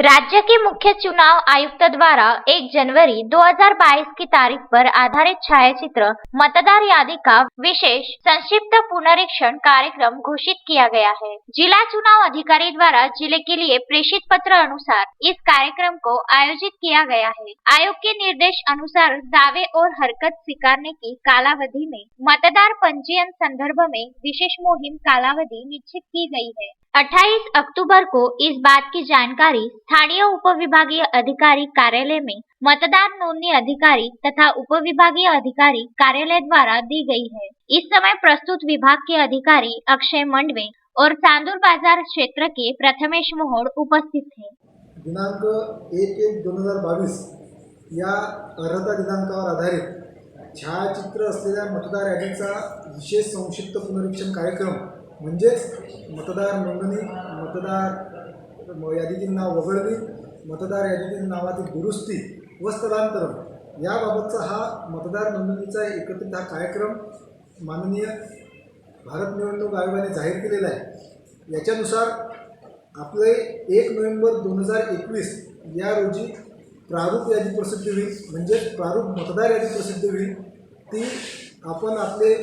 राज्य के मुख्य चुनाव आयुक्त द्वारा 1 जनवरी 2022 की तारीख पर आधारित छायाचित्र, मतदार यादी का विशेष संक्षिप्त पुनरीक्षण कार्यक्रम घोषित किया गया है। जिला चुनाव अधिकारी द्वारा ज़िले के लिए प्रेषित पत्र अनुसार इस कार्यक्रम को आयोजित किया गया है। आयोग के निर्देश अनुसार दावे और हरकत स्वीकारने की कालावधि में मतदार पंजीयन संदर्भ में विशेष मुहिम कालावधि निश्चित की गई है। 28 अक्टूबर को इस बात की जानकारी स्थानीय उप विभागीय अधिकारी कार्यालय में मतदार नोंदणी अधिकारी तथा उप विभागीय अधिकारी कार्यालय द्वारा दी गई है। इस समय प्रस्तुत विभाग के अधिकारी अक्षय मंडवे और चांदूर बाज़ार क्षेत्र के प्रथमेश मोहोड उपस्थित थे। दिनांक एक एक दोन हज़ार बावीस या अर्हता दिनांकावर आधारित छायाचित्र असलेल्या मतदार यादीचा विशेष संक्षिप्त पुनरीक्षण कार्यक्रम म्हणजेच मतदार नोंदणी मतदार म- यादीतील नाव वगळणे मतदार यादीतील नावातील दुरुस्ती व स्थलांतरण याबाबतचा हा मतदार नोंदणीचा एकत्रित हा कार्यक्रम माननीय भारत निवडणूक आयोगाने जाहीर केलेला आहे. याच्यानुसार आपले एक नोव्हेंबर दोन हजार एकवीस या रोजी प्रारूप यादी प्रसिद्ध होईल. म्हणजे प्रारूप मतदार यादी प्रसिद्ध होईल. ती आपण आपले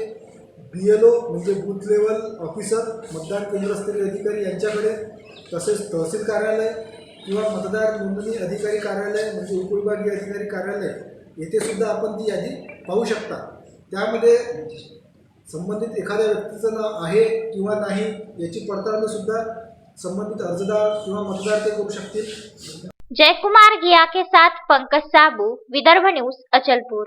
बी एल ओ म्हणजे बूथ लेवल ऑफिसर मतदान केंद्रस्तरीय अधिकारी यांच्याकडे तसेच तहसील कार्यालय किंवा मतदार नोंदणी अधिकारी कार्यालय म्हणजे उपविभागीय अधिकारी कार्यालय येथे सुद्धा आपण ती यादी पाहू शकता. त्यामध्ये संबंधित एखाद्या व्यक्तीचं नाव आहे किंवा नाही याची पडताळणी सुद्धा संबंधित अर्जदार किंवा मतदार ते करू शकतील. जयकुमार गिया के साथ पंकज साबू विदर्भ न्यूज अचलपूर.